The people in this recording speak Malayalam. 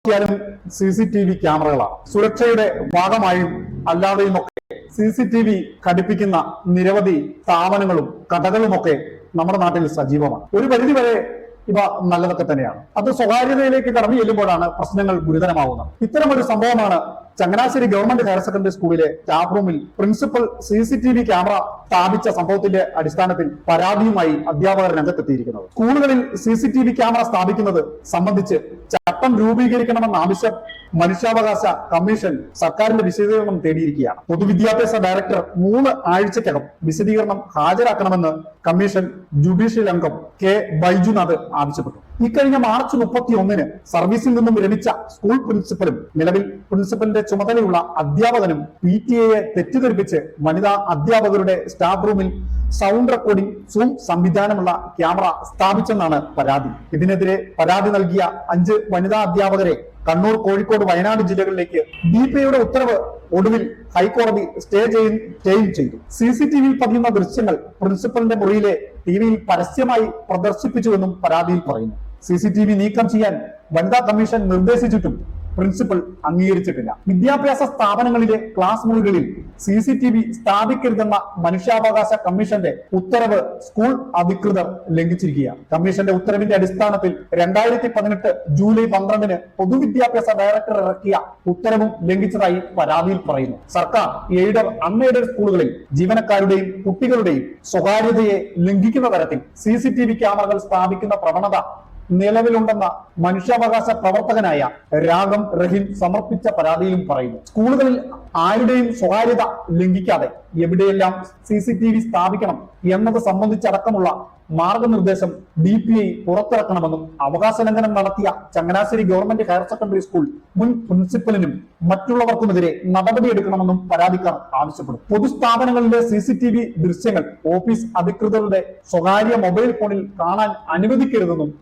നോക്കിയാലും സി സി ടി വി ക്യാമറകളാണ്. സുരക്ഷയുടെ ഭാഗമായും അല്ലാതെയും ഒക്കെ സി സി ടി വി ഘടിപ്പിക്കുന്ന നിരവധി സ്ഥാപനങ്ങളും കടകളുമൊക്കെ നമ്മുടെ നാട്ടിൽ സജീവമാണ്. ഒരു പരിധിവരെ ഇവ നല്ലതൊക്കെ തന്നെയാണ്. അത് സ്വകാര്യതയിലേക്ക് കടന്നു ചെല്ലുമ്പോഴാണ് പ്രശ്നങ്ങൾ ഗുരുതരമാവുന്നത്. ഇത്തരമൊരു സംഭവമാണ് ചങ്ങനാശ്ശേരി ഗവൺമെന്റ് ഹയർ സെക്കൻഡറി സ്കൂളിലെ സ്റ്റാഫ് റൂമിൽ principal C C T V camera സ്ഥാപിച്ച സംഭവത്തിന്റെ അടിസ്ഥാനത്തിൽ പരാതിയുമായി അധ്യാപകർ രംഗത്തെത്തിയിരിക്കുന്നത്. സ്കൂളുകളിൽ C C T V camera സ്ഥാപിക്കുന്നത് സംബന്ധിച്ച് ചട്ടം രൂപീകരിക്കണമെന്ന ആവശ്യം മനുഷ്യാവകാശ കമ്മീഷൻ സർക്കാരിന്റെ വിശദീകരണം തേടിയിരിക്കുകയാണ്. പൊതുവിദ്യാഭ്യാസ ഡയറക്ടർ മൂന്ന് ആഴ്ചക്കകം വിശദീകരണം ഹാജരാക്കണമെന്ന് കമ്മീഷൻ ജുഡീഷ്യൽ അംഗം കെ ബൈജുനാഥ് ആവശ്യപ്പെട്ടു. ഇക്കഴിഞ്ഞ മാർച്ച് മുപ്പത്തി ഒന്നിന് സർവീസിൽ നിന്നും വിരമിച്ച സ്കൂൾ പ്രിൻസിപ്പലും നിലവിൽ പ്രിൻസിപ്പലിന്റെ ചുമതലയുള്ള അധ്യാപകനും പി ടി എയെ തെറ്റിദ്ധരിപ്പിച്ച് വനിതാ അധ്യാപകരുടെ സ്റ്റാഫ് റൂമിൽ സൗണ്ട് റെക്കോർഡിംഗ് സൂം സംവിധാനമുള്ള ക്യാമറ സ്ഥാപിച്ചെന്നാണ് പരാതി. ഇതിനെതിരെ പരാതി നൽകിയ അഞ്ച് വനിതാ അധ്യാപകരെ കണ്ണൂർ കോഴിക്കോട് വയനാട് ജില്ലകളിലേക്ക് ഡി പി ഐയുടെ ഉത്തരവ് ഒടുവിൽ ഹൈക്കോടതി സ്റ്റേ ചെയ്യും സ്റ്റേയും ചെയ്തു. സി സി ടി വിയിൽ പതിയുന്ന ദൃശ്യങ്ങൾ പ്രിൻസിപ്പലിന്റെ മുറിയിലെ ടി വിയിൽ പരസ്യമായി പ്രദർശിപ്പിച്ചുവെന്നും പരാതിയിൽ പറയുന്നു. സി സി ടി വി നീക്കം ചെയ്യാൻ വനിതാ കമ്മീഷൻ നിർദ്ദേശിച്ചിട്ടും പ്രിൻസിപ്പൽ അംഗീകരിച്ചിട്ടില്ല. വിദ്യാഭ്യാസ സ്ഥാപനങ്ങളിലെ ക്ലാസ് മുറികളിൽ സി സി ടി വി സ്ഥാപിക്കരുതെന്ന മനുഷ്യാവകാശ കമ്മീഷന്റെ ഉത്തരവ് സ്കൂൾ അധികൃതർ ലംഘിച്ചിരിക്കുകയാണ്. കമ്മീഷന്റെ ഉത്തരവിന്റെ അടിസ്ഥാനത്തിൽ രണ്ടായിരത്തി പതിനെട്ട് ജൂലൈ പന്ത്രണ്ടിന് പൊതുവിദ്യാഭ്യാസ ഡയറക്ടർ ഇറക്കിയ ഉത്തരവും ലംഘിച്ചതായി പരാതിയിൽ പറയുന്നു. സർക്കാർ എയ്ഡഡ് അൺഎയ്ഡഡ് സ്കൂളുകളിൽ ജീവനക്കാരുടെയും കുട്ടികളുടെയും സ്വകാര്യതയെ ലംഘിക്കുന്ന തരത്തിൽ സി സി ടി വി ക്യാമറകൾ സ്ഥാപിക്കുന്ന പ്രവണത നിലവിലുണ്ടെന്ന മനുഷ്യാവകാശ പ്രവർത്തകനായ രാഗം റഹീം സമർപ്പിച്ച പരാതിയിലും പറയുന്നു. സ്കൂളുകളിൽ ആരുടെയും സ്വകാര്യത ലംഘിക്കാതെ എവിടെയെല്ലാം സി സി ടി വി സ്ഥാപിക്കണം എന്നത് സംബന്ധിച്ചടക്കമുള്ള മാർഗനിർദ്ദേശം ഡി പി ഐ പുറത്തിറക്കണമെന്നും അവകാശ ലംഘനം നടത്തിയ Changanassery government higher secondary school മുൻ പ്രിൻസിപ്പലിനും മറ്റുള്ളവർക്കുമെതിരെ നടപടിയെടുക്കണമെന്നും പരാതിക്കാർ ആവശ്യപ്പെടും പൊതുസ്ഥാപനങ്ങളിലെ സി സി ടി വി ദൃശ്യങ്ങൾ ഓഫീസ് അധികൃതരുടെ സ്വകാര്യ മൊബൈൽ ഫോണിൽ കാണാൻ അനുവദിക്കരുതെന്നും